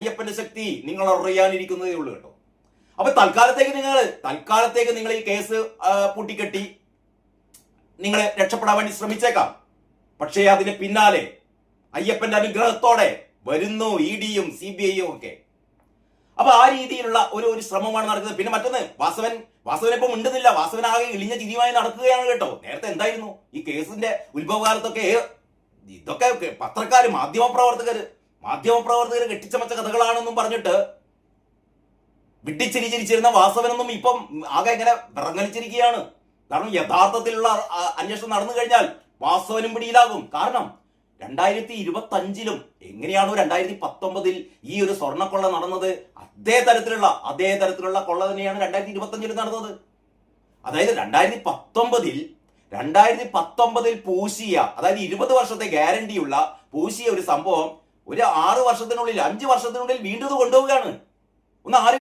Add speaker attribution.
Speaker 1: അയ്യപ്പന്റെ ശക്തി നിങ്ങൾ അറിയാനിരിക്കുന്നതേ ഉള്ളൂ കേട്ടോ. അപ്പൊ തൽക്കാലത്തേക്ക് നിങ്ങൾ തൽക്കാലത്തേക്ക് നിങ്ങൾ ഈ കേസ് പൂട്ടിക്കെട്ടി. നിങ്ങൾ രക്ഷപ്പെടാൻ വേണ്ടി ശ്രമിച്ചേക്കാം. പക്ഷേ അതിന് പിന്നാലെ അയ്യപ്പന്റെ അനുഗ്രഹത്തോടെ വരുന്നു ഇ ഡിയും സി ബി ഐയും ഒക്കെ. അപ്പൊ ആ രീതിയിലുള്ള ഒരു ഒരു ശ്രമമാണ് നടക്കുന്നത്. പിന്നെ മറ്റൊന്ന് വാസവൻ വാസവൻ ഇപ്പം ഉണ്ടെന്നില്ല വാസവൻ ആകെ ഇളിഞ്ഞ ചിരിയുമായി നടക്കുകയാണ് കേട്ടോ. നേരത്തെ എന്തായിരുന്നു? ഈ കേസിന്റെ ഉത്ഭവകാലത്തൊക്കെ ഇതൊക്കെ പത്രക്കാര് മാധ്യമപ്രവർത്തകര് മാധ്യമപ്രവർത്തകര് കെട്ടിച്ചമച്ച കഥകളാണെന്നും പറഞ്ഞിട്ട് വിട്ടിച്ചിരിച്ചിരിച്ചിരുന്ന വാസവനൊന്നും ഇപ്പം ആകെ ഇങ്ങനെ വിറങ്ങലിച്ചിരിക്കുകയാണ്. കാരണം യഥാർത്ഥത്തിലുള്ള അന്വേഷണം നടന്നു കഴിഞ്ഞാൽ വാസവനും പിടിയിലാകും. കാരണം രണ്ടായിരത്തി ഇരുപത്തി അഞ്ചിലും എങ്ങനെയാണോ രണ്ടായിരത്തി പത്തൊമ്പതിൽ ഈ ഒരു സ്വർണക്കൊള്ള നടന്നത് അതേ തരത്തിലുള്ള അതേ തരത്തിലുള്ള കൊള്ള തന്നെയാണ് രണ്ടായിരത്തി ഇരുപത്തി അഞ്ചിൽ നടന്നത്. അതായത് രണ്ടായിരത്തി പത്തൊമ്പതിൽ രണ്ടായിരത്തി പത്തൊമ്പതിൽ പൂശിയ അതായത് ഇരുപത് വർഷത്തെ ഗ്യാരണ്ടിയുള്ള പൂശിയ ഒരു സംഭവം ഒരു ആറ് വർഷത്തിനുള്ളിൽ അഞ്ച് വർഷത്തിനുള്ളിൽ വീണ്ടും കൊണ്ടുപോവുകയാണ്. ഒന്ന് ആര്